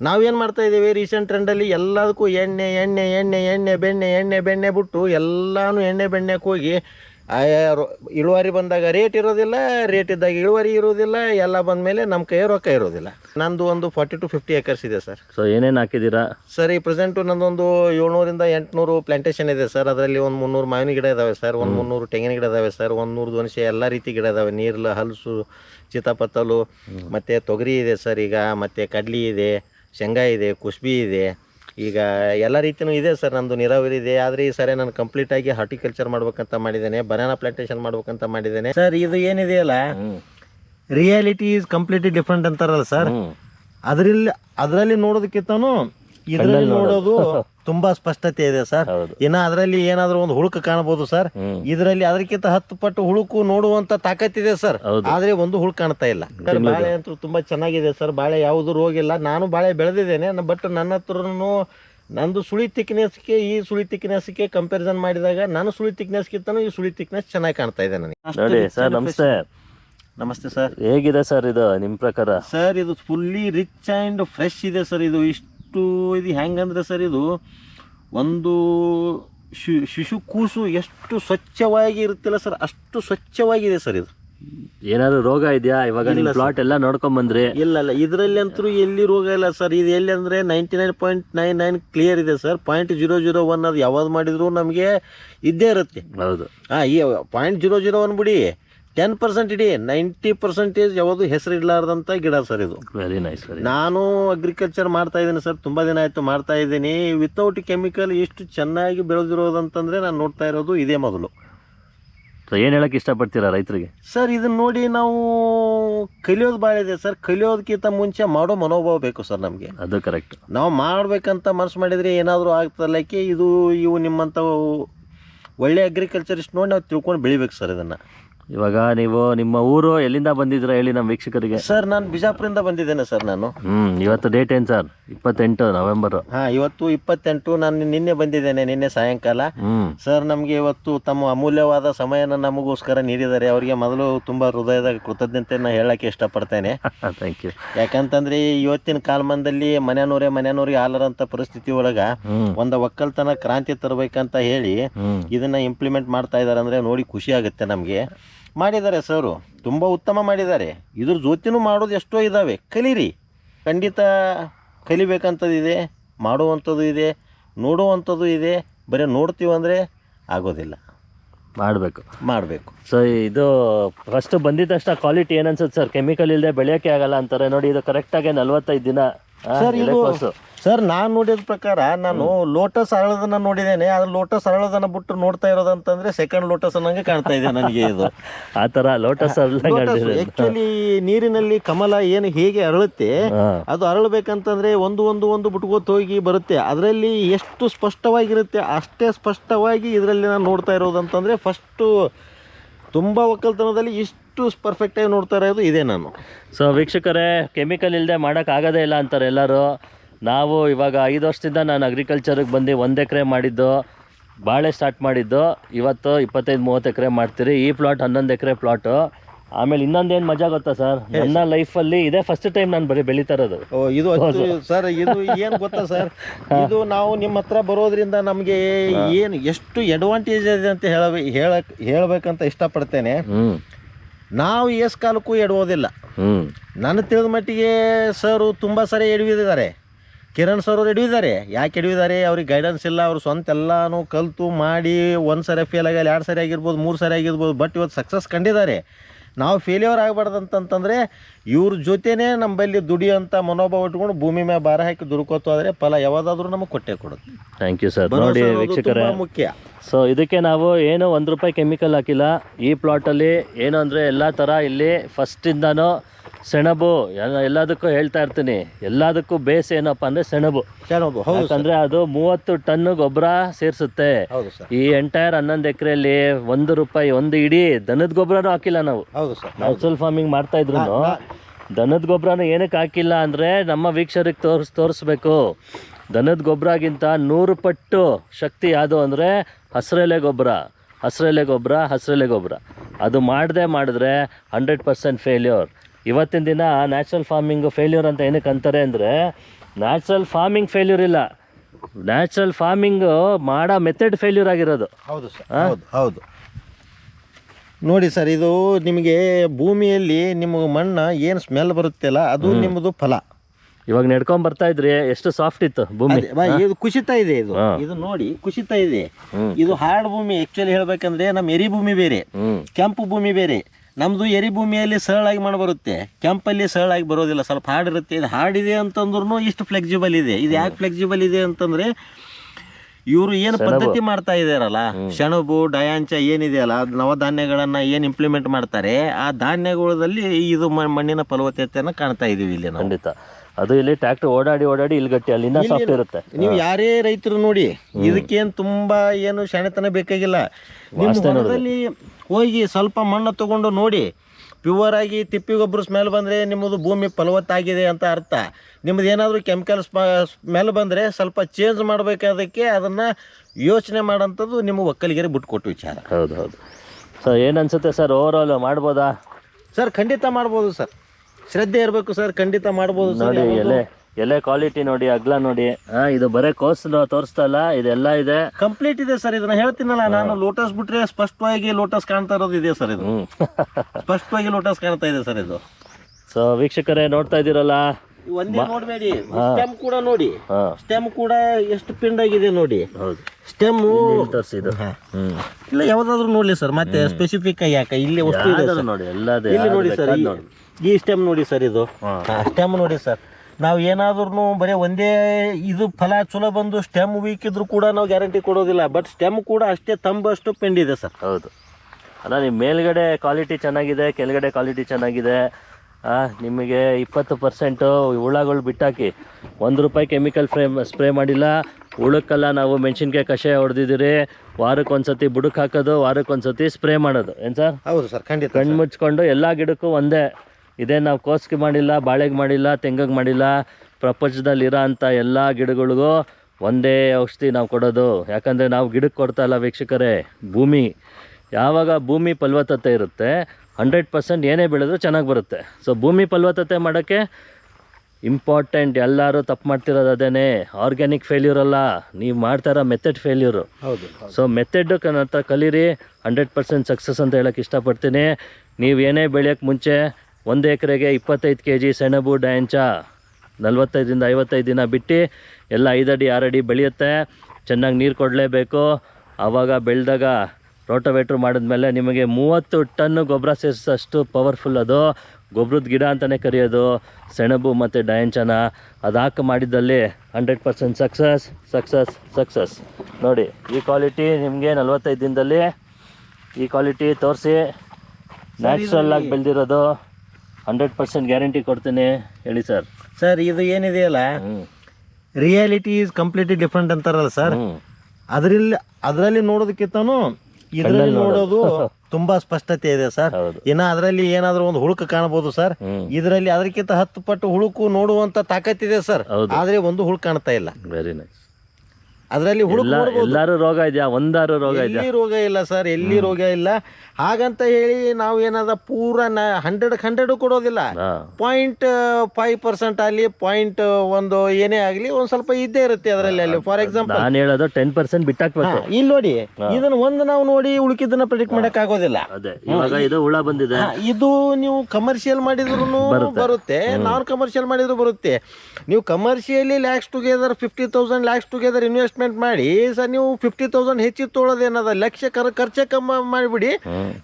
ನಾವೇನು ಮಾಡ್ತಾ ಇದ್ದೀವಿ? ರೀಸೆಂಟ್ ಟ್ರೆಂಡಲ್ಲಿ ಎಲ್ಲದಕ್ಕೂ ಎಣ್ಣೆ ಎಣ್ಣೆ ಎಣ್ಣೆ ಎಣ್ಣೆ ಬೆಣ್ಣೆ ಎಣ್ಣೆ ಬೆಣ್ಣೆ ಬಿಟ್ಟು ಎಲ್ಲಾನು ಎಣ್ಣೆ ಬೆಣ್ಣೆಕ್ಕೆ ಹೋಗಿ ಇಳುವರಿ ಬಂದಾಗ ರೇಟ್ ಇರೋದಿಲ್ಲ ರೇಟ್ ಇದ್ದಾಗ ಇಳುವರಿ ಇರೋದಿಲ್ಲ ಎಲ್ಲ ಬಂದ ಮೇಲೆ ನಮ್ಮ ಕೈ ರೊಕ್ಕ ಇರೋದಿಲ್ಲ ನಂದು ಒಂದು ಫಾರ್ಟಿ ಟು ಫಿಫ್ಟಿ ಏಕರ್ಸ್ ಇದೆ ಸರ್. ಸೊ ಏನೇನು ಹಾಕಿದ್ದೀರಾ? ಸರ್ ಈ ಪ್ರೆಸೆಂಟು ನಂದೊಂದು ಏಳ್ನೂರಿಂದ ಎಂಟುನೂರು ಪ್ಲಾಂಟೇಶನ್ ಇದೆ ಸರ್. ಅದರಲ್ಲಿ ಒಂದು ಮುನ್ನೂರು ಮಾವಿನ ಗಿಡ ಇದಾವೆ ಸರ್. ಒಂದು ಮುನ್ನೂರು ತೆಂಗಿನ ಗಿಡ ಇದಾವೆ ಸರ್. ಒಂದು ನೂರು ದೋನ್ಸೆ ಎಲ್ಲ ರೀತಿ ಗಿಡ ಇದಾವೆ. ನೀರ್ಲ ಹಲಸು ಚಿತಾಪತ್ತಲು ಮತ್ತು ತೊಗರಿ ಇದೆ ಸರ್ ಈಗ ಮತ್ತು ಕಡ್ಲಿ ಇದೆ. ಶೇಂಗಾ ಇದೆ ಕುಸ್ಬಿ ಇದೆ. ಈಗ ಎಲ್ಲ ರೀತಿಯೂ ಇದೆ ಸರ್ ನಮ್ಮದು ನೀರಾವರಿ ಇದೆ. ಆದರೆ ಈ ಸರಿ ನಾನು ಕಂಪ್ಲೀಟಾಗಿ ಹಾರ್ಟಿಕಲ್ಚರ್ ಮಾಡ್ಬೇಕಂತ ಮಾಡಿದ್ದೇನೆ ಬನಾನಾ ಪ್ಲಾಂಟೇಶನ್ ಮಾಡ್ಬೇಕಂತ ಮಾಡಿದ್ದೇನೆ. ಸರ್ ಇದು ಏನಿದೆಯಲ್ಲ ರಿಯಾಲಿಟಿ ಈಸ್ ಕಂಪ್ಲೀಟ್ಲಿ ಡಿಫ್ರೆಂಟ್ ಅಂತಾರಲ್ಲ ಸರ್? ಅದರಲ್ಲಿ ಅದರಲ್ಲಿ ನೋಡೋದಕ್ಕಿಂತನೂ ಇದರಲ್ಲಿ ನೋಡೋದು. ತುಂಬಾ ಸ್ಪಷ್ಟತೆ ಇದೆ ಸರ್. ಹೌದು. ಇನ್ನ ಅದರಲ್ಲಿ ಏನಾದ್ರೂ ಒಂದು ಹುಳುಕು ಕಾಣಬಹುದು ಸರ್. ಹ್ಮ್. ಇದರಲ್ಲಿ ಅದಕ್ಕಿಂತ ಹತ್ತು ಪಟ್ಟು ಹುಳುಕು ನೋಡುವಂತ ತಾಕತ್ತಿದೆ ಸರ್. ಹೌದು. ಆದ್ರೆ ಒಂದು ಹುಳು ಕಾಣ್ತಾ ಇಲ್ಲ. ಸರ್ ಬಾಳೆ ಅಂತೂ ತುಂಬಾ ಚೆನ್ನಾಗಿದೆ ಸರ್. ಬಾಳೆ ಯಾವುದು ರೋಗ ಇಲ್ಲ. ನಾನು ಬಾಳೆ ಬೆಳೆದಿದ್ದೇನೆ. ಬಟ್ ನನ್ನ ಹತ್ರನು ನಂದು ಸುಳಿ ತಿಕ್ನೆಸ್ಗೆ ಈ ಸುಳಿ ತಿಕ್ನೆಸ್ಗೆ ಕಂಪ್ಯಾರಿಸನ್ ಮಾಡಿದಾಗ ನಾನು ಸುಳಿ ತಿಕ್ನೆಸ್ಗಿಂತನೂ ಈ ಸುಳಿ ತಿಕ್ನೆಸ್ ಚೆನ್ನಾಗಿ ಕಾಣ್ತಾ ಇದೆ ನನಗೆ. ನೋಡಿ ಸರ್ ನಮಸ್ತೆ. ನಮಸ್ತೆ ಸರ್. ಹೇಗಿದೆ ಸರ್ ಇದು ನಿಮ್ಮ ಪ್ರಕಾರ? ಸರ್ ಇದು ಫುಲ್ಲಿ ರಿಚ್ ಅಂಡ್ ಫ್ರೆಶ್ ಇದೆ ಸರ್. ಇದು ಇಷ್ಟು ಇದು ಹೆಂಗಂದ್ರೆ ಸರ್ ಇದು ಒಂದು ಶಿ- ಶಿಶು ಕೂಸು ಎಷ್ಟು ಸ್ವಚ್ಛವಾಗಿ ಇರುತ್ತಿಲ್ಲ ಸರ್ ಅಷ್ಟು ಸ್ವಚ್ಛವಾಗಿದೆ ಸರ್ ಇದು. ಏನಾದ್ರು ರೋಗ ಇದೆಯಾ? ಇವಾಗ ನಿಮ್ಮ ಪ್ಲಾಟ್ ಎಲ್ಲ ನೋಡ್ಕೊಂಡ್ ಬಂದ್ರಿ. ಇಲ್ಲ ಇಲ್ಲ. ಇದರಲ್ಲಿ ಅಂತೂ ಎಲ್ಲಿ ರೋಗ ಇಲ್ಲ ಸರ್. ಇದು ಎಲ್ಲಿ ಅಂದರೆ ninety nine point nine nine clear ಇದೆ sir. Point zero zero one ಅದು ಯಾವಾಗ ಮಾಡಿದ್ರು ನಮಗೆ ಇದ್ದೇ ಇರುತ್ತೆ. ಹೌದು. ಹಾಂ ಈ ಪಾಯಿಂಟ್ ಜೀರೋ ಜೀರೋ ಒನ್ ಬಿಡಿ. ಟೆನ್ ಪರ್ಸೆಂಟ್ ಇಡೀ ನೈಂಟಿ ಪರ್ಸೆಂಟೇಜ್ ಯಾವುದು ಹೆಸರು ಇಡಲಾರ್ದಂಥ ಗಿಡ ಸರ್ ಇದು. ವೆರಿ ನೈಸ್ ವೆರಿ ನಾನು ಅಗ್ರಿಕಲ್ಚರ್ ಮಾಡ್ತಾ ಇದ್ದೀನಿ ಸರ್ ತುಂಬ ದಿನ ಆಯಿತು ಮಾಡ್ತಾ ಇದ್ದೀನಿ. ವಿತೌಟ್ ಕೆಮಿಕಲ್ ಎಷ್ಟು ಚೆನ್ನಾಗಿ ಬೆಳೆದಿರೋದಂತಂದರೆ ನಾನು ನೋಡ್ತಾ ಇರೋದು ಇದೇ ಮೊದಲು. ಏನು ಹೇಳೋಕ್ಕೆ ಇಷ್ಟಪಡ್ತೀರಾ ರೈತರಿಗೆ? ಸರ್ ಇದನ್ನ ನೋಡಿ ನಾವು ಕಲಿಯೋದು ಭಾಳ ಇದೆ ಸರ್. ಕಲಿಯೋದಕ್ಕಿಂತ ಮುಂಚೆ ಮಾಡೋ ಮನೋಭಾವ ಬೇಕು ಸರ್ ನಮಗೆ. ಅದು ಕರೆಕ್ಟ್ ನಾವು ಮಾಡಬೇಕಂತ ಮನಸ್ಸು ಮಾಡಿದರೆ ಏನಾದರೂ ಆಗ್ತದಲ್ಲಕ್ಕೆ ಇದು ಇವು ನಿಮ್ಮಂಥ ಒಳ್ಳೆ ಅಗ್ರಿಕಲ್ಚರಿಸ್ಟ್ ನೋಡಿ ನಾವು ತಿಳ್ಕೊಂಡು ಬೆಳಿಬೇಕು ಸರ್ ಇದನ್ನು. ಇವಾಗ ನೀವು ನಿಮ್ಮ ಊರು ಎಲ್ಲಿಂದ ಬಂದಿದ್ದೀರಾ ಹೇಳಿ ನಮ್ಮ ವೀಕ್ಷಕರಿಗೆ. ಸರ್ ನಾನು ಬಿಜಾಪುರಿಂದ ಬಂದಿದ್ದೇನೆ ಸರ್ ನಾನು. ಹ್ಮ್ ಇವತ್ತು ಡೇಟ್ ಏನು ಸರ್ ಇಪ್ಪತ್ತೆಂಟು ನವೆಂಬರ್ ಹಾ ಇವತ್ತು ಇಪ್ಪತ್ತೆಂಟು ನಾನು ನಿನ್ನೆ ಬಂದಿದ್ದೇನೆ ನಿನ್ನೆ ಸಾಯಂಕಾಲ. ಹ್ಮ್. ಸರ್ ನಮಗೆ ಇವತ್ತು ತಮ್ಮ ಅಮೂಲ್ಯವಾದ ಸಮಯನ ನಮಗೋಸ್ಕರ ನೀಡಿದ್ದಾರೆ. ಅವರಿಗೆ ಮೊದಲು ತುಂಬಾ ಹೃದಯದ ಕೃತಜ್ಞತೆಯನ್ನು ಹೇಳಕ್ಕೆ ಇಷ್ಟಪಡ್ತೇನೆ. ಥ್ಯಾಂಕ್ ಯು ಯಾಕಂತಂದ್ರೆ ಇವತ್ತಿನ ಕಾಲಮಾನದಲ್ಲಿ ಮನೆಯವ್ರೆ ಮನೆಯನೂರಿಗೆ ಆಲರಂತ ಪರಿಸ್ಥಿತಿ ಒಳಗ ಹ್ಮ್. ಒಂದು ಒಕ್ಕಲ್ತನ ಕ್ರಾಂತಿ ತರಬೇಕಂತ ಹೇಳಿ ಹ್ಮ್. ಇದನ್ನ ಇಂಪ್ಲಿಮೆಂಟ್ ಮಾಡ್ತಾ ಇದಾರೆ ಅಂದ್ರೆ ನೋಡಿ ಖುಷಿ ಆಗುತ್ತೆ ನಮಗೆ. ಮಾಡಿದ್ದಾರೆ ಸರು. ತುಂಬ ಉತ್ತಮ ಮಾಡಿದ್ದಾರೆ. ಇದ್ರ ಜೊತೆನೂ ಮಾಡೋದು ಎಷ್ಟೋ ಇದ್ದಾವೆ ಕಲೀರಿ. ಖಂಡಿತ ಕಲಿಬೇಕಂಥದ್ದು ಇದೆ ಮಾಡುವಂಥದ್ದು ಇದೆ ನೋಡುವಂಥದ್ದು ಇದೆ. ಬರೀ ನೋಡ್ತೀವಂದರೆ ಆಗೋದಿಲ್ಲ. ಮಾಡಬೇಕು. ಮಾಡಬೇಕು. ಸೊ ಇದು ಫಸ್ಟ್ ಬಂದಿದ ತಕ್ಷಣ ಕ್ವಾಲಿಟಿ ಏನನ್ಸುತ್ತೆ ಸರ್ ಕೆಮಿಕಲ್ ಇಲ್ಲದೆ ಬೆಳೆಯೋಕೆ ಆಗಲ್ಲ ಅಂತಾರೆ. ನೋಡಿ ಇದು ಕರೆಕ್ಟಾಗಿ ನಲ್ವತ್ತೈದು ದಿನ ಸರ್ ನಾನು ನೋಡಿದ ಪ್ರಕಾರ ನಾನು ಲೋಟಸ್ ಅರಳದನ್ನ ನೋಡಿದ್ದೇನೆ ಆದ್ರೆ ಲೋಟಸ್ ಅರಳದನ್ನ ಬಿಟ್ಟು ನೋಡ್ತಾ ಇರೋದಂತಂದ್ರೆ ಸೆಕೆಂಡ್ ಲೋಟಸ್ ಅನ್ನಂಗೆ ಕಾಣ್ತಾ ಇದೆ ನನಗೆ ಇದು. ಆ ತರ ಲೋಟಸ್ ಆಕ್ಚುಲಿ ನೀರಿನಲ್ಲಿ ಕಮಲ ಏನು ಹೇಗೆ ಅರಳುತ್ತೆ ಅದು ಅರಳಬೇಕಂತಂದ್ರೆ ಒಂದು ಒಂದು ಒಂದು ಬಿಟ್ಕೋತ ಹೋಗಿ ಬರುತ್ತೆ. ಅದರಲ್ಲಿ ಎಷ್ಟು ಸ್ಪಷ್ಟವಾಗಿರುತ್ತೆ ಅಷ್ಟೇ ಸ್ಪಷ್ಟವಾಗಿ ಇದರಲ್ಲಿ ನಾನು ನೋಡ್ತಾ ಇರೋದಂತಂದ್ರೆ ಫಸ್ಟು ತುಂಬ ಒಕ್ಕಲ್ತನದಲ್ಲಿ ಇಷ್ಟು ಪರ್ಫೆಕ್ಟಾಗಿ ನೋಡ್ತಾ ಇರೋದು ಇದೆ ನಾನು. ಸೊ ವೀಕ್ಷಕರೇ ಕೆಮಿಕಲ್ ಇಲ್ಲದೆ ಮಾಡೋಕ್ಕಾಗೋದೇ ಇಲ್ಲ ಅಂತಾರೆ ಎಲ್ಲರೂ. ನಾವು ಇವಾಗ ಐದು ವರ್ಷದಿಂದ ನಾನು ಅಗ್ರಿಕಲ್ಚರಿಗೆ ಬಂದು ಒಂದು ಎಕರೆ ಮಾಡಿದ್ದು ಬಾಳೆ ಸ್ಟಾರ್ಟ್ ಮಾಡಿದ್ದು ಇವತ್ತು ಇಪ್ಪತ್ತೈದು ಮೂವತ್ತು ಎಕರೆ ಮಾಡ್ತೀರಿ ಈ ಪ್ಲಾಟ್ ಹನ್ನೊಂದು ಎಕರೆ ಪ್ಲಾಟು ಆಮೇಲೆ ಇನ್ನೊಂದೇನು ಮಜಾ ಗೊತ್ತಾ ಸರ್? ನನ್ನ ಲೈಫಲ್ಲಿ ಇದೇ ಫಸ್ಟ್ ಟೈಮ್ ನಾನು ಬರೀ ಬೆಳೀತಾ ಇರೋದು. ಓ ಇದು ಸರ್ ಇದು ಏನು ಗೊತ್ತಾ ಸರ್? ಇದು ನಾವು ನಿಮ್ಮ ಹತ್ರ ಬರೋದ್ರಿಂದ ನಮಗೆ ಏನು ಎಷ್ಟು ಅಡ್ವಾಂಟೇಜ್ ಇದೆ ಅಂತ ಹೇಳ ಹೇಳಕ್ ಹೇಳ್ಬೇಕಂತ ಇಷ್ಟಪಡ್ತೇನೆ. ಹ್ಞೂ ನಾವು ಏಸ್ ಕಾಲಕ್ಕೂ ಎಡುವುದಿಲ್ಲ. ಹ್ಞೂ ನಾನು ತಿಳಿದ ಮಟ್ಟಿಗೆ ಸರ್ ತುಂಬ ಸರಿ ಎಡವಿದ್ದಾರೆ. ಕಿರಣ್ ಸರ್ ಅವ್ರು ಎಡವಿದ್ದಾರೆ ಯಾಕೆ ಎಡವಿದ್ದಾರೆ ಅವ್ರಿಗೆ ಗೈಡೆನ್ಸ್ ಇಲ್ಲ. ಅವ್ರು ಸ್ವಂತ ಎಲ್ಲನೂ ಕಲಿತು ಮಾಡಿ ಒಂದು ಸರಿ ಫೇಲ್ ಆಗಲಿ ಎರಡು ಸರಿ ಆಗಿರ್ಬೋದು ಮೂರು ಸರಿ ಆಗಿರ್ಬೋದು ಬಟ್ ಇವತ್ತು ಸಕ್ಸಸ್ ಕಂಡಿದ್ದಾರೆ. ನಾವು ಫೇಲ್ಯೂರ್ ಆಗಬಾರ್ದು ಅಂತಂತಂದರೆ ಇವ್ರ ಜೊತೆನೇ ನಮ್ಮಲ್ಲಿ ದುಡಿಯೋಂಥ ಮನೋಭಾವ ಇಟ್ಕೊಂಡು ಭೂಮಿ ಮೇಲೆ ಭಾರ ಹಾಕಿ ದುರ್ಕೋತು ಆದರೆ ಫಲ ಯಾವಾಗಾದರೂ ನಮಗೆ ಕೊಟ್ಟೆ ಕೊಡುತ್ತೆ. ಥ್ಯಾಂಕ್ ಯು ಸರ್ ನೋಡಿ ವೀಕ್ಷಕರ ಮುಖ್ಯ. ಸೊ ಇದಕ್ಕೆ ನಾವು ಏನು ಒಂದು ರೂಪಾಯಿ ಕೆಮಿಕಲ್ ಹಾಕಿಲ್ಲ. ಈ ಪ್ಲಾಟಲ್ಲಿ ಏನು ಅಂದರೆ ಎಲ್ಲ ಥರ ಇಲ್ಲಿ ಫಸ್ಟಿಂದನೂ ಸೆಣಬು ಎಲ್ಲ- ಎಲ್ಲದಕ್ಕೂ ಹೇಳ್ತಾ ಇರ್ತೀನಿ. ಎಲ್ಲದಕ್ಕೂ ಬೇಸ್ ಏನಪ್ಪ ಅಂದ್ರೆ ಸೆಣಬು. ಸೆಣಬು ಹೌದು ಸರ್. ಅದು ಮೂವತ್ತು ಟನ್ ಗೊಬ್ಬರ ಸೇರಿಸುತ್ತೆ. ಹೌದು ಸರ್. ಈ ಎಂಟೈರ್ ಹನ್ನೊಂದು ಎಕರೆಯಲ್ಲಿ ಒಂದು ರೂಪಾಯಿ ಒಂದು ಇಡೀ ದನದ ಗೊಬ್ಬರನೂ ಹಾಕಿಲ್ಲ ನಾವು. ಹೌದು ಸರ್. ನ್ಯಾಚುರಲ್ ಫಾರ್ಮಿಂಗ್ ಮಾಡ್ತಾ ಇದ್ರು ದನದ ಗೊಬ್ಬರನ ಏನಕ್ಕೆ ಹಾಕಿಲ್ಲ ಅಂದ್ರೆ ನಮ್ಮ ವೀಕ್ಷರಿಗೆ ತೋರಿಸ್ ತೋರಿಸ್ಬೇಕು. ದನದ ಗೊಬ್ಬರಗಿಂತ ನೂರು ಪಟ್ಟು ಶಕ್ತಿ ಯಾವುದು ಅಂದರೆ ಹಸಿರೆಲೆ ಗೊಬ್ಬರ. ಹಸಿರೆಲೆ ಗೊಬ್ಬರ ಹಸಿರೆಲೆ ಗೊಬ್ಬರ. ಅದು ಮಾಡದೆ ಮಾಡಿದ್ರೆ ಹಂಡ್ರೆಡ್ ಪರ್ಸೆಂಟ್ ಫೇಲ್ಯೂರ್ ಇವತ್ತಿನ ದಿನ ನ್ಯಾಚುರಲ್ ಫಾರ್ಮಿಂಗು ಫೇಲ್ಯೂರ್ ಅಂತ ಏನಕ್ಕೆ ಅಂತಾರೆ ಅಂದರೆ ನ್ಯಾಚುರಲ್ ಫಾರ್ಮಿಂಗ್ ಫೇಲ್ಯೂರ್ ಇಲ್ಲ. ನ್ಯಾಚುರಲ್ ಫಾರ್ಮಿಂಗ್ ಮಾಡೋ ಮೆಥಡ್ ಫೇಲ್ಯೂರ್ ಆಗಿರೋದು. ಹೌದು ಸರ್ ಹೌದು ಹೌದು. ನೋಡಿ ಸರ್ ಇದು ನಿಮಗೆ ಭೂಮಿಯಲ್ಲಿ ನಿಮಗೆ ಮಣ್ಣು ಏನು ಸ್ಮೆಲ್ ಬರುತ್ತಲ್ಲ ಅದು ನಿಮ್ಮದು ಫಲ. ಇವಾಗ ನಡ್ಕೊಂಡ್ ಬರ್ತಾ ಇದ್ರಿ ಎಷ್ಟು ಸಾಫ್ಟ್ ಇತ್ತು ಭೂಮಿ. ಅದೇ, ಬಾ, ಇದು ಖುಷಿತ ಇದೆ ಇದು. ಇದು ನೋಡಿ ಕುಸಿತ ಇದೆ. ಇದು ಹಾರ್ಡ್ ಭೂಮಿ ಆಕ್ಚುಲಿ ಹೇಳ್ಬೇಕಂದ್ರೆ ನಮ್ಮ ಎರಿ ಭೂಮಿ ಬೇರೆ ಹ್ಮ್. ಕೆಂಪು ಭೂಮಿ ಬೇರೆ. ನಮ್ದು ಎರಿ ಭೂಮಿಯಲ್ಲಿ ಸರಳಾಗಿ ಮಾಡಿ ಬರುತ್ತೆ. ಕೆಂಪಲ್ಲಿ ಸರಳಾಗಿ ಬರೋದಿಲ್ಲ. ಸ್ವಲ್ಪ ಹಾರ್ಡ್ ಇರುತ್ತೆ ಇದು ಹಾರ್ಡ್ ಇದೆ ಅಂತಂದ್ರೂ ಇಷ್ಟು ಫ್ಲೆಕ್ಸಿಬಲ್ ಇದೆ. ಇದು ಯಾಕೆ ಫ್ಲೆಕ್ಸಿಬಲ್ ಇದೆ ಅಂತಂದ್ರೆ ಇವರು ಏನು ಪದ್ಧತಿ ಮಾಡ್ತಾ ಇದ್ದಾರಲ್ಲ ಸೆಣಬು ಡಯಾಂಚ ಏನಿದೆಯಲ್ಲ ನವಧಾನ್ಯಗಳನ್ನ ಏನು ಇಂಪ್ಲಿಮೆಂಟ್ ಮಾಡ್ತಾರೆ? ಆ ಧಾನ್ಯಗಳಲ್ಲಿ ಇದು ಮಣ್ಣಿನ ಫಲವತ್ತತೆಯನ್ನು ಕಾಣ್ತಾ ಇದೀವಿ ಇಲ್ಲಿ ನಾವು. ಖಂಡಿತ. ಅದು ಇಲ್ಲಿ ಟ್ರ್ಯಾಕ್ಟರ್ ಓಡಾಡಿ ಓಡಾಡಿ ಇಲ್ಲಿ ಗಟ್ಟಿ ಅಲ್ಲಿಂದ ಇನ್ನ ಸಾಫ್ಟ್ ಇರುತ್ತೆ. ನೀವು ಯಾರೇ ರೈತರು ನೋಡಿ ಇದಕ್ಕೇನು ತುಂಬಾ ಏನು ಶಾಣೆತನ ಬೇಕಾಗಿಲ್ಲ. ನಿಮ್ಮ ಹೊಲದಲ್ಲಿ ಹೋಗಿ ಸ್ವಲ್ಪ ಮಣ್ಣು ತಗೊಂಡು ನೋಡಿ ಪ್ಯೂವರ್ ಆಗಿ ತಿಪ್ಪಿ ಗೊಬ್ಬರ ಸ್ಮೆಲ್ ಬಂದರೆ ನಿಮ್ಮದು ಭೂಮಿ ಫಲವತ್ತಾಗಿದೆ ಅಂತ ಅರ್ಥ. ನಿಮ್ಮದು ಏನಾದರೂ ಕೆಮಿಕಲ್ ಸ್ಮೆಲ್ ಬಂದರೆ ಸ್ವಲ್ಪ ಚೇಂಜ್ ಮಾಡಬೇಕಾದಕ್ಕೆ ಅದನ್ನು ಯೋಚನೆ ಮಾಡೋಂಥದ್ದು ನಿಮ್ಮ ಒಕ್ಕಲಿಗರಿಗೆ ಬಿಟ್ಕೊಟ್ಟು ವಿಚಾರ. ಹೌದು ಹೌದು. ಸರ್ ಏನು ಅನ್ಸುತ್ತೆ ಸರ್ ಓವರ್ ಆಲ್ ಮಾಡ್ಬೋದಾ? ಸರ್ ಖಂಡಿತ ಮಾಡ್ಬೋದು ಸರ್ ಶ್ರದ್ಧೆ ಇರಬೇಕು ಸರ್ ಖಂಡಿತ ಮಾಡ್ಬೋದು ಸರ್ ನೋಡಿ ಎಲೆ ಎಲೆ ಕ್ವಾಲಿಟಿ ನೋಡಿ ಅಗ್ಲ ನೋಡಿ. ಹಾ ಇದು ಬರೇ ಕೋಸ್ ತೋರಿಸ್ತಲ್ಲ ಇದೆಲ್ಲ ಇದೆ. ಕಂಪ್ಲೀಟ್ ಇದೆ ಸರ್ ಇದನ್ನ ಹೇಳ್ತೀನಲ್ಲ ನಾನು ಲೋಟಸ್ ಬಿಟ್ರೆ ಸ್ಪಷ್ಟವಾಗಿ ಲೋಟಸ್ ಕಾಣ್ತಾ ಇರೋದು ಇದೆ ಸರ್ ಇದು. ಸ್ಪಷ್ಟವಾಗಿ ಲೋಟಸ್ ಕಾಣ್ತಾ ಇದೆ ಸರ್ ಇದು. ಸೊ ವೀಕ್ಷಕರೇ ನೋಡ್ತಾ ಇದೀರಲ್ಲ ಒಂದೇ ನೋಡಬೇಡಿ ಸ್ಟೆಮ್ ಕೂಡ ನೋಡಿ. ಹಾ. ಸ್ಟೆಮ್ ಕೂಡ ಎಷ್ಟು ಪಿಂಡಾಗಿದೆ ನೋಡಿ. ಹೌದು. ಸ್ಟೆಮ್ ಇದು. ಇಲ್ಲ ಯಾವ್ದಾದ್ರು ನೋಡ್ಲಿ ಸರ್ ಮತ್ತೆ ಸ್ಪೆಸಿಫಿಕ್ ಆಗಿ ಯಾಕೆ ಇಲ್ಲಿ ವಸ್ತು ಇದೆ ಯಾವ್ದಾದ್ರು. ನೋಡಿ ಎಲ್ಲದೇ ಇಲ್ಲಿ ನೋಡಿ ಸರ್ ಇಲ್ಲಿ ನೋಡಿ. ಈ ಸ್ಟೆಮ್ ನೋಡಿ ಸರ್ ಇದು. ಸ್ಟೆಮ್ ನೋಡಿ ಸರ್ ನಾವು ಏನಾದ್ರೂ ಬರೀ ಒಂದೇ ಇದು ಫಲ ಚಲೋ ಬಂದು ಸ್ಟೆಮ್ ವೀಕ್ ಇದ್ರು ಕೂಡ ನಾವು ಗ್ಯಾರಂಟಿ ಕೊಡೋದಿಲ್ಲ. ಬಟ್ ಸ್ಟೆಮ್ ಕೂಡ ಅಷ್ಟೇ ತಂಬಷ್ಟು ಪೆಂಡಿದೆ ಸರ್ ಹೌದು. ಅಲ್ಲ ನಿಮ್ಮ ಮೇಲ್ಗಡೆ ಕ್ವಾಲಿಟಿ ಚೆನ್ನಾಗಿದೆ ಕೆಳಗಡೆ ಕ್ವಾಲಿಟಿ ಚೆನ್ನಾಗಿದೆ. ನಿಮಗೆ ಇಪ್ಪತ್ತು ಪರ್ಸೆಂಟು ಹುಳಗಳು ಬಿಟ್ಟಾಕಿ ಒಂದು ರೂಪಾಯಿ ಕೆಮಿಕಲ್ ಫ್ರೇಮ್ ಸ್ಪ್ರೇ ಮಾಡಿಲ್ಲ. ಹುಳಕ್ಕೆಲ್ಲ ನಾವು ಮೆಣಸಿನ್ಕಾಯಿ ಕಷಾಯ ಹೊಡೆದಿದ್ದೀರಿ. ವಾರಕ್ಕೆ ಒಂದ್ಸತಿ ಬುಡಕ್ಕೆ ಹಾಕೋದು ವಾರಕ್ಕೆ ಒಂದ್ಸತಿ ಸ್ಪ್ರೇ ಮಾಡೋದು. ಏನು ಸರ್ ಹೌದು ಸರ್ ಖಂಡಿತ ಕಣ್ಣು ಮುಚ್ಕೊಂಡು ಎಲ್ಲ ಗಿಡಕ್ಕೂ ಒಂದೇ ಇದೇ ನಾವು ಕೋಸ್ಗೆ ಮಾಡಿಲ್ಲ ಬಾಳೆಗೆ ಮಾಡಿಲ್ಲ ತೆಂಗಿಗೆ ಮಾಡಿಲ್ಲ ಪ್ರಪಂಚದಲ್ಲಿರೋ ಅಂಥ ಎಲ್ಲ ಗಿಡಗಳಿಗೂ ಒಂದೇ ಔಷಧಿ ನಾವು ಕೊಡೋದು. ಯಾಕಂದರೆ ನಾವು ಗಿಡಕ್ಕೆ ಕೊಡ್ತಾ ಇಲ್ಲ ವೀಕ್ಷಕರೇ ಭೂಮಿ. ಯಾವಾಗ ಭೂಮಿ ಫಲವತ್ತತೆ ಇರುತ್ತೆ ಹಂಡ್ರೆಡ್ ಪರ್ಸೆಂಟ್ ಏನೇ ಬೆಳೆದ್ರೂ ಚೆನ್ನಾಗಿ ಬರುತ್ತೆ. ಸೊ ಭೂಮಿ ಫಲವತ್ತತೆ ಮಾಡೋಕ್ಕೆ ಇಂಪಾರ್ಟೆಂಟ್ ಎಲ್ಲರೂ ತಪ್ಪು ಮಾಡ್ತಿರೋದು ಅದೇನೇ. ಆರ್ಗ್ಯಾನಿಕ್ ಫೇಲ್ಯೂರ್ ಅಲ್ಲ ನೀವು ಮಾಡ್ತಾ ಇರೋ ಮೆಥಡ್ ಫೇಲ್ಯೂರು ಹೌದು ಸೊ ಮೆಥಡ್ ಅಂತ ಕಲೀರಿ ಹಂಡ್ರೆಡ್ ಪರ್ಸೆಂಟ್ ಸಕ್ಸಸ್ ಅಂತ ಹೇಳೋಕ್ಕೆ ಇಷ್ಟಪಡ್ತೀನಿ. ನೀವು ಏನೇ ಬೆಳೆಯೋಕ್ಕೆ ಮುಂಚೆ ಒಂದು ಎಕರೆಗೆ ಇಪ್ಪತ್ತೈದು ಕೆ ಜಿ ಸೆಣಬು ಡ್ಯಾಂಚ ನಲ್ವತ್ತೈದರಿಂದ ಐವತ್ತೈದು ದಿನ ಬಿಟ್ಟು ಎಲ್ಲ ಐದಡಿ ಆರಡಿ ಬೆಳೆಯುತ್ತೆ. ಚೆನ್ನಾಗಿ ನೀರು ಕೊಡಲೇಬೇಕು. ಆವಾಗ ಬೆಳೆದಾಗ ರೋಟೋವೇಟ್ರ್ ಮಾಡಿದ್ಮೇಲೆ ನಿಮಗೆ ಮೂವತ್ತು ಟನ್ನು ಗೊಬ್ಬರ ಸೇರಿಸೋಷ್ಟು ಪವರ್ಫುಲ್ ಅದು. ಗೊಬ್ಬರದ ಗಿಡ ಅಂತಲೇ ಕರೆಯೋದು ಸೆಣಬು ಮತ್ತು ಡಯಂಚನ. ಅದು ಹಾಕಿ ಮಾಡಿದ್ದಲ್ಲಿ hundred percent success success success. ನೋಡಿ ಈ ಕ್ವಾಲಿಟಿ ನಿಮಗೆ ನಲ್ವತ್ತೈದು ದಿನದಲ್ಲಿ ಈ ಕ್ವಾಲಿಟಿ ತೋರಿಸಿ ನ್ಯಾಚುರಲ್ ಆಗಿ ಬೆಳೆದಿರೋದು. ಹಂಡ್ರೆಡ್ ಪರ್ಸೆಂಟ್ ಗ್ಯಾರಂಟಿ ಕೊಡ್ತೇನೆ ಹೇಳಿ ಸರ್. ಸರ್ ಇದು ಏನಿದೆಯಲ್ಲ? ರಿಯಾಲಿಟಿ ಈಸ್ ಕಂಪ್ಲೀಟ್ಲಿ ಡಿಫ್ರೆಂಟ್ ಅಂತಾರಲ್ಲ ಸರ್. ಅದರಲ್ಲಿ ಅದರಲ್ಲಿ ನೋಡೋದಕ್ಕಿಂತನೂ ಇದರಲ್ಲಿ ನೋಡೋದು. ತುಂಬಾ ಸ್ಪಷ್ಟತೆ ಇದೆ ಸರ್. ಇನ್ನ ಅದರಲ್ಲಿ ಏನಾದ್ರೂ ಒಂದು ಹುಳುಕು ಕಾಣಬಹುದು ಸರ್. ಇದರಲ್ಲಿ ಅದಕ್ಕಿಂತ ಹತ್ತು ಪಟ್ಟು ಹುಳುಕು ನೋಡುವಂತ ತಾಕತ್ತಿದೆ ಸರ್. ಆದ್ರೆ ಒಂದು ಹುಳು ಕಾಣ್ತಾ ಇಲ್ಲ. ವೆರಿ ನೈಸ್ ಅದರಲ್ಲಿ ಹುಳುಕು ಎಲ್ಲಾರು ರೋಗ ಇದೆಯಾ? ಒಂದಾರು ರೋಗ ಇದೆಯಾ? ರೋಗ ಇಲ್ಲ ಸರ್ ಎಲ್ಲಿ ರೋಗ ಇಲ್ಲ. ಹಾಗಂತ ಹೇಳಿ ನಾವು ಏನದ ಪೂರ ಹಂಡ್ರೆಡ್ ಹಂಡ್ರೆಡ್ ಕೊಡೋದಿಲ್ಲ. ಹಾಂ. ಪಾಯಿಂಟ್ ಫೈವ್ ಪರ್ಸೆಂಟ್ ಆಗಲಿ ಪಾಯಿಂಟ್ ಒಂದು ಏನೇ ಆಗಲಿ ಒಂದ್ ಸ್ವಲ್ಪ ಇದ್ದೇ ಇರುತ್ತೆ ಅದರಲ್ಲಿ ಅಲ್ಲಿ. ಫಾರ್ ಎಕ್ಸಾಂಪಲ್ ನಾನು ಹೇಳೋದು ಟೆನ್ ಪರ್ಸೆಂಟ್ ಬಿಟ್ಟಾಕ್ಬೇಕು. ಇಲ್ಲಿ ನೋಡಿ ಇದನ್ನ ಒಂದು ನಾವು ನೋಡಿ ಉಳುಕಿದ್ದನ್ನ ಪ್ರೆಡಿಕ್ಟ್ ಮಾಡಕ್ ಆಗೋದಿಲ್ಲ ಅದೇ ಇವಾಗ ಇದು ಹುಳ ಬಂದಿದೆ. ಹಾ, ಇದು ನೀವು ಕಮರ್ಷಿಯಲ್ ಮಾಡಿದ್ರು ಬರುತ್ತೆ. ನಾನ್ ಕಮರ್ಷಿಯಲ್ ಮಾಡಿದ್ರು ಬರುತ್ತೆ. ನೀವು commercially lakhs together fifty thousand lakhs together investment ಮಾಡಿ ಸರ್ ನೀವು ಫಿಫ್ಟಿ ತೌಸಂಡ್ ಹೆಚ್ಚಿಗೆ ತೊಗೊಳೋದೇನದ ಲಕ್ಷ ಖರ್ಚೆ ಕಮ್ಮಿ ಮಾಡಿಬಿಡಿ.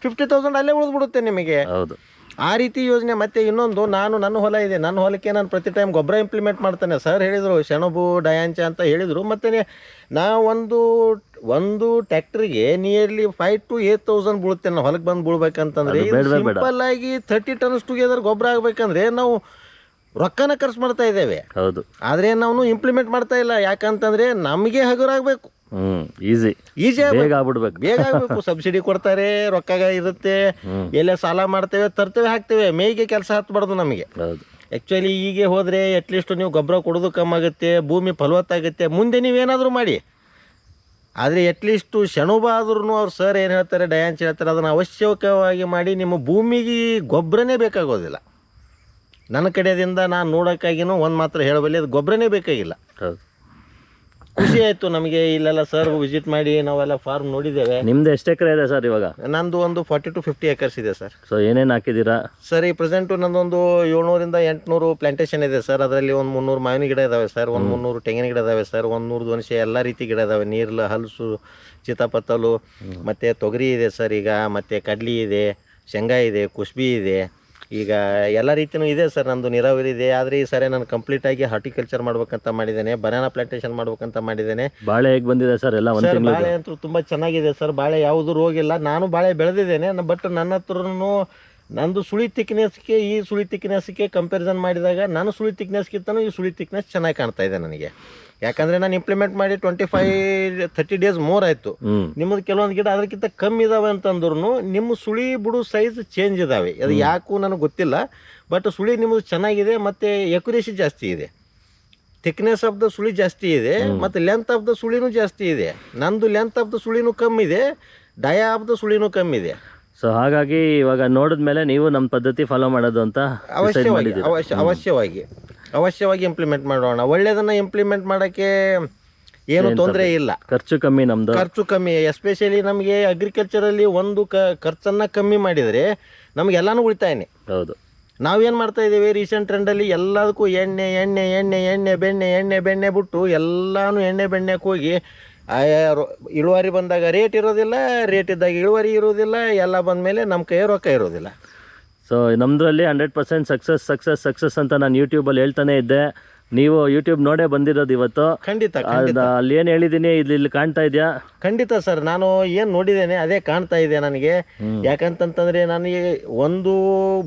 ಫಿಫ್ಟಿ ತೌಸಂಡ್ ಅಲ್ಲೇ ಉಳಿದ್ಬಿಡುತ್ತೆ ನಿಮಗೆ. ಹೌದು. ಆ ರೀತಿ ಯೋಜನೆ ಮತ್ತೆ ಇನ್ನೊಂದು ನಾನು ನನ್ನ ಹೊಲ ಇದೆ ನನ್ನ ಹೊಲಕ್ಕೆ ನಾನು ಪ್ರತಿ ಟೈಮ್ ಗೊಬ್ಬರ ಇಂಪ್ಲಿಮೆಂಟ್ ಮಾಡ್ತೇನೆ. ಸರ್ ಹೇಳಿದರು ಸೆಣಬು ಡಯಾಂಚ ಅಂತ ಹೇಳಿದರು. ಮತ್ತೆ ನಾ ಒಂದು ಒಂದು ಟ್ಯಾಕ್ಟ್ರಿಗೆ nearly five to eight thousand ಬೀಳುತ್ತೆ. ನಾವು ಹೊಲಕ್ಕೆ ಬಂದು ಬೀಳ್ಬೇಕಂತಂದ್ರೆ. ಸಿಂಪಲ್ ಆಗಿ ತರ್ಟಿ ಟನ್ಸ್ ಟುಗೆದರ್ ಗೊಬ್ಬರ ಆಗಬೇಕಂದ್ರೆ ನಾವು ರೊಕ್ಕನ ಖರ್ಚು ಮಾಡ್ತಾ ಇದ್ದೇವೆ. ಹೌದು. ಆದರೆ ನಾವು ಇಂಪ್ಲಿಮೆಂಟ್ ಮಾಡ್ತಾ ಇಲ್ಲ. ಯಾಕಂತಂದ್ರೆ ನಮಗೆ ಹಗುರಾಗಬೇಕು ಹ್ಞೂ ಈಸಿ ಈಜಿ ಬೇಗ ಆಗ್ಬಿಡ್ಬೇಕು. ಬೇಗ ಆಗಬೇಕು. ಸಬ್ಸಿಡಿ ಕೊಡ್ತಾರೆ ರೊಕ್ಕ ಇರುತ್ತೆ. ಎಲ್ಲ ಸಾಲ ಮಾಡ್ತೇವೆ ತರ್ತೇವೆ ಹಾಕ್ತೇವೆ. ಮೇಗೆ ಕೆಲಸ ಹತ್ಬಾರ್ದು ನಮಗೆ. ಹೌದು. ಆ್ಯಕ್ಚುಲಿ ಹೀಗೆ ಹೋದರೆ ಅಟ್ಲೀಸ್ಟ್ ನೀವು ಗೊಬ್ಬರ ಕೊಡೋದು ಕಮ್ಮಿ ಆಗುತ್ತೆ ಭೂಮಿ ಫಲವತ್ತಾಗುತ್ತೆ. ಮುಂದೆ ನೀವೇನಾದರೂ ಮಾಡಿ. ಆದರೆ ಅಟ್ಲೀಸ್ಟು ಶಣುಬ ಆದ್ರೂ ಅವ್ರು ಸರ್ ಏನು ಹೇಳ್ತಾರೆ ಡಯಾನ್ಸ್ ಹೇಳ್ತಾರೆ ಅದನ್ನು ಅವಶ್ಯಕವಾಗಿ ಮಾಡಿ ನಿಮ್ಮ ಭೂಮಿಗೆ ಗೊಬ್ಬರನೇ ಬೇಕಾಗೋದಿಲ್ಲ. ನನ್ನ ಕಡೆಯಿಂದ ನಾನು ನೋಡೋಕ್ಕಾಗಿನೂ ಒಂದು ಮಾತ್ರ ಹೇಳಬಲ್ಲಿ ಅದು ಗೊಬ್ಬರನೇ ಬೇಕಾಗಿಲ್ಲ. ಹೌದು. ಖುಷಿ ಆಯ್ತು ನಮಗೆ ಇಲ್ಲೆಲ್ಲ ಸರ್ ವಿಸಿಟ್ ಮಾಡಿ ನಾವೆಲ್ಲ ಫಾರ್ಮ್ ನೋಡಿದ್ದೇವೆ. ನಿಮ್ದು ಎಷ್ಟು ಎಕರೆ ಇದೆ ಸರ್ ಇವಾಗ? ನಂದು ಒಂದು ಫಾರ್ಟಿ ಟು ಫಿಫ್ಟಿ ಎಕರ್ಸ್ ಇದೆ ಸರ್ ಸೊ ಏನೇನು ಹಾಕಿದ್ದೀರಾ? ಸರ್ ಈ ಪ್ರೆಸೆಂಟು ನಂದೊಂದು ಏಳ್ನೂರಿಂದ ಎಂಟುನೂರು ಪ್ಲಾಂಟೇಶನ್ ಇದೆ ಸರ್ ಅದರಲ್ಲಿ ಒಂದು ಮುನ್ನೂರು ಮಾವಿನ ಗಿಡ ಇದಾವೆ ಸರ್ ಒಂದು ಮುನ್ನೂರು ತೆಂಗಿನ ಗಿಡ ಇದಾವೆ ಸರ್ ಒಂದು ನೂರು ದೋನ್ಸೆ ಎಲ್ಲ ರೀತಿ ಗಿಡ ಇದಾವೆ. ನೀರ್ಲ ಹಲಸು ಚಿತಾಪತ್ತಲು ಮತ್ತು ತೊಗರಿ ಇದೆ ಸರ್ ಈಗ ಮತ್ತು ಕಡ್ಲಿ ಇದೆ ಶೇಂಗಾ ಇದೆ ಕುಸ್ಬಿ ಇದೆ. ಈಗ ಎಲ್ಲ ರೀತಿಯೂ ಇದೆ ಸರ್ ನಂದು ನೀರಾವರಿ ಇದೆ. ಆದರೆ ಈ ಸರಿ ನಾನು ಕಂಪ್ಲೀಟಾಗಿ ಹಾರ್ಟಿಕಲ್ಚರ್ ಮಾಡ್ಬೇಕಂತ ಮಾಡಿದ್ದೇನೆ ಬನಾನಾ ಪ್ಲಾಂಟೇಶನ್ ಮಾಡ್ಬೇಕಂತ ಮಾಡಿದ್ದೇನೆ. ಬಾಳೆ ಹೇಗೆ ಬಂದಿದೆ ಸರ್ ಎಲ್ಲ ಒಂದು ಸರ್ ಬಾಳೆ ಅಂತೂ ತುಂಬ ಚೆನ್ನಾಗಿದೆ ಸರ್. ಬಾಳೆ ಯಾವುದು ರೋಗಿಲ್ಲ ನಾನು ಬಾಳೆ ಬೆಳೆದಿದ್ದೇನೆ ಬಟ್ ನನ್ನ ಹತ್ರನೂ ನಂದು ಸುಳಿ ತಿಕ್ನೆಸ್ಗೆ ಈ ಸುಳಿ ತಿಕ್ನೆಸ್ಗೆ ಕಂಪ್ಯಾರಿಸನ್ ಮಾಡಿದಾಗ ನಾನು ಸುಳಿ ತಿಕ್ನೆಸ್ಗಿಂತನೂ ಈ ಸುಳಿ ತಿಕ್ನೆಸ್ ಚೆನ್ನಾಗಿ ಕಾಣ್ತಾ ಇದೆ ನನಗೆ. ಯಾಕಂದರೆ ನಾನು ಇಂಪ್ಲಿಮೆಂಟ್ ಮಾಡಿ twenty five thirty days more ಆಯ್ತು ನಿಮ್ಮದು ಕೆಲವೊಂದು ಗಿಡ ಅದಕ್ಕಿಂತ ಕಮ್ಮಿ ಇದಾವೆ ಅಂತಂದ್ರೂ ನಿಮ್ಮ ಸುಳಿ ಬಿಡು ಸೈಜ್ ಚೇಂಜ್ ಇದಾವೆ. ಅದು ಯಾಕೂ ನನಗೆ ಗೊತ್ತಿಲ್ಲ ಬಟ್ ಸುಳಿ ನಿಮ್ಮದು ಚೆನ್ನಾಗಿದೆ ಮತ್ತೆ ಎಕ್ಯುರೇಸಿ ಜಾಸ್ತಿ ಇದೆ. ಥಿಕ್ನೆಸ್ ಆಫ್ ದ ಸುಳಿ ಜಾಸ್ತಿ ಇದೆ ಮತ್ತು ಲೆಂತ್ ಆಫ್ ದ ಸುಳಿನೂ ಜಾಸ್ತಿ ಇದೆ. ನಂದು ಲೆಂತ್ ಆಫ್ ದ ಸುಳಿನೂ ಕಮ್ಮಿ ಇದೆ ಡಯ ಆಫ್ ದ ಸುಳಿನೂ ಕಮ್ಮಿ ಇದೆ. ಸೊ ಹಾಗಾಗಿ ಇವಾಗ ನೋಡಿದ್ಮೇಲೆ ನೀವು ನಮ್ಮ ಪದ್ಧತಿ ಫಾಲೋ ಮಾಡೋದು ಅಂತ ಅವಶ್ಯವಾಗಿ ಅವಶ್ಯ ಅವಶ್ಯವಾಗಿ. ಅವಶ್ಯವಾಗಿ ಇಂಪ್ಲಿಮೆಂಟ್ ಮಾಡೋಣ. ಒಳ್ಳೆಯದನ್ನು ಇಂಪ್ಲಿಮೆಂಟ್ ಮಾಡೋಕ್ಕೆ ಏನು ತೊಂದರೆ ಇಲ್ಲ. ಖರ್ಚು ಕಮ್ಮಿ ನಮ್ದು. ಖರ್ಚು ಕಮ್ಮಿ ಎಸ್ಪೆಷಲಿ ನಮಗೆ ಅಗ್ರಿಕಲ್ಚರಲ್ಲಿ ಒಂದು ಕ ಖರ್ಚನ್ನು ಕಮ್ಮಿ ಮಾಡಿದರೆ ನಮಗೆಲ್ಲನೂ ಉಳಿತಾಯನೇ. ಹೌದು. ನಾವೇನು ಮಾಡ್ತಾ ಇದ್ದೀವಿ? ರೀಸೆಂಟ್ ಟ್ರೆಂಡಲ್ಲಿ ಎಲ್ಲದಕ್ಕೂ ಎಣ್ಣೆ ಎಣ್ಣೆ ಎಣ್ಣೆ ಎಣ್ಣೆ ಬೆಣ್ಣೆ ಎಣ್ಣೆ ಬೆಣ್ಣೆ ಬಿಟ್ಟು ಎಲ್ಲಾನು ಎಣ್ಣೆ ಬೆಣ್ಣೆ ಹೋಗಿ ಇಳುವರಿ ಬಂದಾಗ ರೇಟ್ ಇರೋದಿಲ್ಲ ರೇಟ್ ಇದ್ದಾಗ ಇಳುವರಿ ಇರೋದಿಲ್ಲ ಎಲ್ಲ ಬಂದಮೇಲೆ ನಮ್ಮ ಕೈ ರೊಕ್ಕ ಇರೋದಿಲ್ಲ ಸೊ ನಮ್ಮದ್ರಲ್ಲಿ hundred percent success success success ಅಂತ ನಾನು ಯೂಟ್ಯೂಬಲ್ಲಿ ಹೇಳ್ತಾನೆ ಇದ್ದೆ. ನೀವು ಯೂಟ್ಯೂಬ್ ನೋಡೇ ಬಂದಿರೋದು ಇವತ್ತು. ಖಂಡಿತ ಖಂಡಿತ. ಅಲ್ಲಿ ಏನು ಹೇಳಿದ್ದೀನಿ ಇಲ್ಲಿ ಇಲ್ಲಿ ಕಾಣ್ತಾ ಇದೆಯಾ? ಖಂಡಿತ ಸರ್ ನಾನು ಏನು ನೋಡಿದ್ದೇನೆ ಅದೇ ಕಾಣ್ತಾ ಇದೆ ನನಗೆ. ಯಾಕಂತಂತಂದರೆ ನನಗೆ ಒಂದು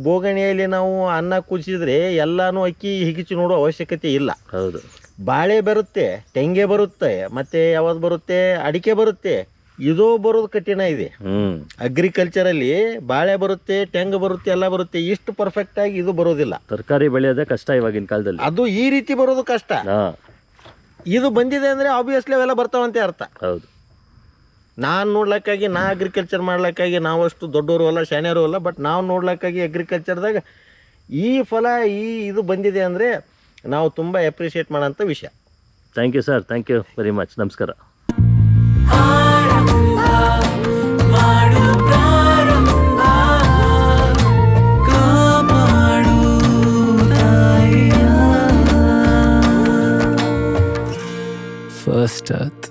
ಬೋಗಣಿಯಲ್ಲಿ ನಾವು ಅನ್ನ ಕುದಿಸಿದ್ರೆ ಎಲ್ಲಾನು ಅಕ್ಕಿ ಹಿಗಿಚಿ ನೋಡೋ ಅವಶ್ಯಕತೆ ಇಲ್ಲ. ಹೌದು. ಬಾಳೆ ಬರುತ್ತೆ ತೆಂಗೆ ಬರುತ್ತೆ ಮತ್ತೆ ಯಾವ್ದು ಬರುತ್ತೆ? ಅಡಿಕೆ ಬರುತ್ತೆ. ಇದು ಬರೋದು ಕಠಿಣ ಇದೆ. ಹ್ಞೂ ಅಗ್ರಿಕಲ್ಚರಲ್ಲಿ ಬಾಳೆ ಬರುತ್ತೆ ತೆಂಗು ಬರುತ್ತೆ ಎಲ್ಲ ಬರುತ್ತೆ. ಇಷ್ಟು ಪರ್ಫೆಕ್ಟ್ ಆಗಿ ಇದು ಬರೋದಿಲ್ಲ. ತರಕಾರಿ ಬೆಳೆಯೋದೇ ಕಷ್ಟ ಇವಾಗಿನ ಕಾಲದಲ್ಲಿ. ಅದು ಈ ರೀತಿ ಬರೋದು ಕಷ್ಟ. ಹಾಂ. ಇದು ಬಂದಿದೆ ಅಂದರೆ ಆಬ್ವಿಯಸ್ಲಿ ಅವೆಲ್ಲ ಬರ್ತಾವಂತೆ ಅರ್ಥ. ಹೌದು. ನಾನು ನೋಡ್ಲಿಕ್ಕಾಗಿ ನಾ ಅಗ್ರಿಕಲ್ಚರ್ ಮಾಡ್ಲಿಕ್ಕಾಗಿ ನಾವಷ್ಟು ದೊಡ್ಡವರು ಅಲ್ಲ ಶಾಣ್ಯರು ಅಲ್ಲ ಬಟ್ ನಾವು ನೋಡ್ಲಿಕ್ಕಾಗಿ ಅಗ್ರಿಕಲ್ಚರ್ದಾಗ ಈ ಫಲ ಈ ಇದು ಬಂದಿದೆ ಅಂದರೆ ನಾವು ತುಂಬ ಎಪ್ರಿಷಿಯೇಟ್ ಮಾಡೋಂಥ ವಿಷಯ. Thank you sir thank you very much ನಮಸ್ಕಾರ. first